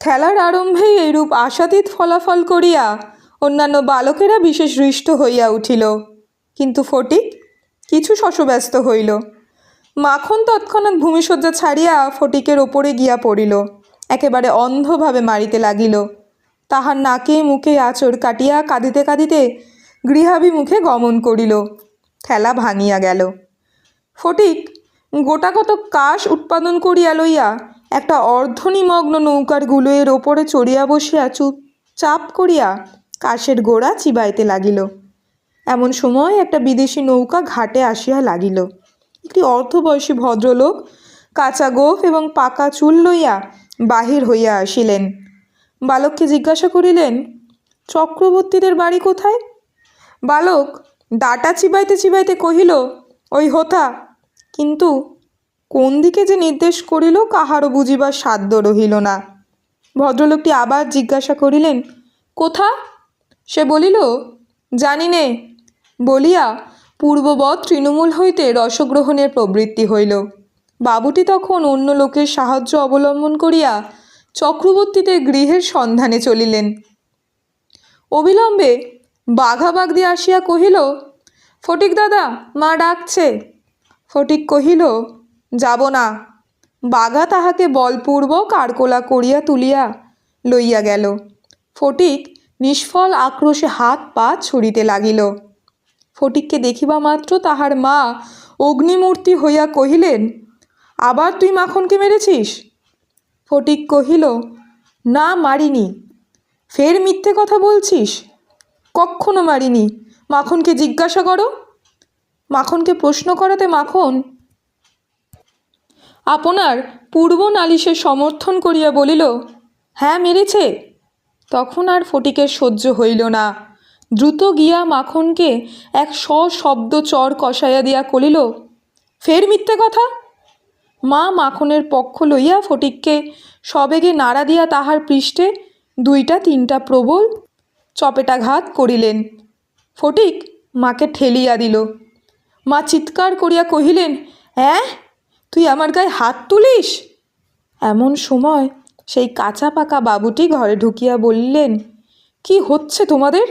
খেলার আরম্ভেই এইরূপ আশাতীত ফলাফল করিয়া অন্যান্য বালকেরা বিশেষ হৃষ্ট হইয়া উঠিল। কিন্তু ফটিক কিছু শশব্যস্ত হইল। মাখন তৎক্ষণাৎ ভূমিশয্যা ছাড়িয়া ফটিকের ওপরে গিয়া পড়িল। একেবারে অন্ধভাবে মারিতে লাগিল। তাহার নাকে মুখে আঁচড় কাটিয়া কাঁদিতে কাঁদিতে গৃহাভিমুখে গমন করিল। খেলা ভাঙিয়া গেল। ফটিক গোটা কত কাশ উৎপাদন করিয়া লইয়া একটা অর্ধনিমগ্ন নৌকার গুলোয়ের ওপরে চড়িয়া বসিয়া চুপ চাপ করিয়া কাশের গোড়া চিবাইতে লাগিল। এমন সময় একটা বিদেশি নৌকা ঘাটে আসিয়া লাগিল। একটি অর্ধবয়সী ভদ্রলোক কাঁচা গোফ এবং পাকা চুল লইয়া বাহির হইয়া আসিলেন। বালককে জিজ্ঞাসা করিলেন, চক্রবর্তীদের বাড়ি কোথায়? বালক, ডাটা চিবাইতে চিবাইতে কহিল, ওই হোথা। কিন্তু কোন দিকে যে নির্দেশ করিল, কাহারও বুঝিবার সাধ্য রহিল না। ভদ্রলোকটি আবার জিজ্ঞাসা করিলেন, কোথা? সে বলিল, জানি নে। বলিয়া পূর্ববৎ তৃণমূল হইতে রসগ্রহণের প্রবৃত্তি হইল। বাবুটি তখন অন্য লোকের সাহায্য অবলম্বন করিয়া চক্রবর্তীদের গৃহের সন্ধানে চলিলেন। অবিলম্বে বাঘাবাগদি আসিয়া কহিল, ফটিক দাদা, মা ডাকছে। ফটিক কহিল যাব না। বাঘা তাহাকে বলপূর্বক আরকোলা করিয়া তুলিয়া লইয়া গেল। ফটিক নিষ্ফল আক্রোশে হাত পা ছুড়িতে লাগিল। ফটিককে দেখিবা মাত্র তাহার মা অগ্নিমূর্তি হইয়া কহিলেন, আবার তুই মাখনকে মেরেছিস? ফটিক কহিল, না মারিনি। ফের মিথ্যে কথা বলছিস? কক্ষনো মারিনি। মাখনকে জিজ্ঞাসা করো। মাখনকে প্রশ্ন করাতে মাখন আপনার পূর্ব নালিশের সমর্থন করিয়া বলিল হ্যাঁ মেরেছে। তখন আর ফটিকের সহ্য হইল না। দ্রুত গিয়া মাখনকে এক সশব্দ চর কষাইয়া দিয়া কলিল ফের মিথ্যে কথা? মা মাখনের পক্ষ লইয়া ফটিককে সবেগে নাড়া দিয়া তাহার পৃষ্ঠে দুইটা তিনটা প্রবল চপেটাঘাত করিলেন। ফটিক মাকে ঠেলিয়া দিল। মা চিৎকার করিয়া কহিলেন হ্যাঁ তুই আমার গায়ে হাত তুলিস? এমন সময় সেই কাঁচা পাকা বাবুটি ঘরে ঢুকিয়া বললেন, কি হচ্ছে তোমাদের?